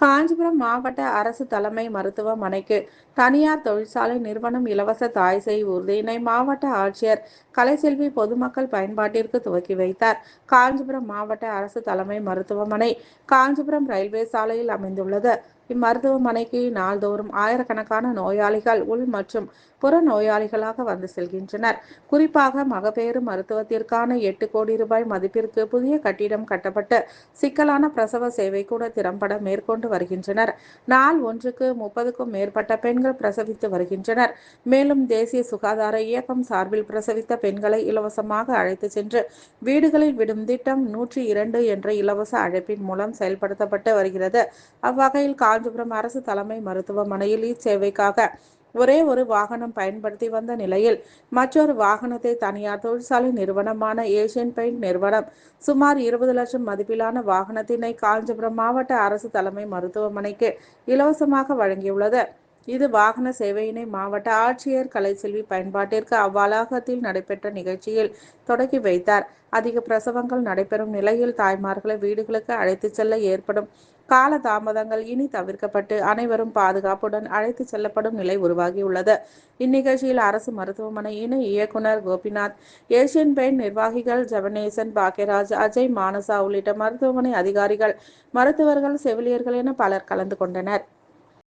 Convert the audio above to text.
காஞ்சிபுரம் மாவட்ட அரசு தலைமை மருத்துவமனைக்கு தனியார் தொழிற்சாலை நிறுவனம் இலவச தாய்சேய் உறுதியினை மாவட்ட ஆட்சியர் கலைசெல்வி பொதுமக்கள் பயன்பாட்டிற்கு துவக்கி வைத்தார். காஞ்சிபுரம் மாவட்ட அரசு தலைமை மருத்துவமனை காஞ்சிபுரம் ரயில்வே சாலையில் அமைந்துள்ளது. இம்மருத்துவமனைக்கு நாள்தோறும் ஆயிரக்கணக்கான நோயாளிகள் உள் மற்றும் புற நோயாளிகளாக வந்து செல்கின்றனர். குறிப்பாக மகப்பேறு மருத்துவத்திற்கான எட்டு கோடி ரூபாய் மதிப்பிற்கு புதிய கட்டிடம் கட்டப்பட்டு சிக்கலான பிரசவ சேவை கூட திறம்பட மேற்கொண்டு வருகின்றனர். நாள் ஒன்றுக்கு முப்பதுக்கும் மேற்பட்ட பெண்கள் பிரசவித்து வருகின்றனர். மேலும் தேசிய சுகாதார இயக்கம் சார்பில் பிரசவித்த பெண்களை இலவசமாக அழைத்து சென்று வீடுகளில் விடும் திட்டம் நூற்றி இரண்டு என்ற இலவச அழைப்பின் மூலம் செயல்படுத்தப்பட்டு வருகிறது. அவ்வகையில் காஞ்சிபுரம் அரசு தலைமை மருத்துவமனையில் இச்சேவைக்காக ஒரே ஒரு வாகனம் பயன்படுத்தி வந்த நிலையில் மற்றொரு வாகனத்தை தனியார் தொழிற்சாலை நிறுவனமான ஏசியன் பெயிண்ட் நிறுவனம் சுமார் இருபது லட்சம் மதிப்பிலான வாகனத்தினை காஞ்சிபுரம் மாவட்ட அரசு தலைமை மருத்துவமனைக்கு இலவசமாக வழங்கியுள்ளது. இது வாகன சேவையினை மாவட்ட ஆட்சியர் கலைச்செல்வி பயன்பாட்டிற்கு அவ்வளாகத்தில் நடைபெற்ற நிகழ்ச்சியில் தொடக்கி வைத்தார். அதிக பிரசவங்கள் நடைபெறும் நிலையில் தாய்மார்களை வீடுகளுக்கு அழைத்துச் செல்ல ஏற்படும் கால தாமதங்கள் இனி தவிர்க்கப்பட்டு அனைவரும் பாதுகாப்புடன் அழைத்து செல்லப்படும் நிலை உருவாகியுள்ளது. இந்நிகழ்ச்சியில் அரசு மருத்துவமனை இணை இயக்குனர் கோபிநாத் ஏசியன் பெயின் நிர்வாகிகள் ஜெவனேசன் பாக்கியராஜ் அஜய் மானசா உள்ளிட்ட மருத்துவமனை அதிகாரிகள் மருத்துவர்கள் செவிலியர்கள் என பலர் கலந்து கொண்டனர்.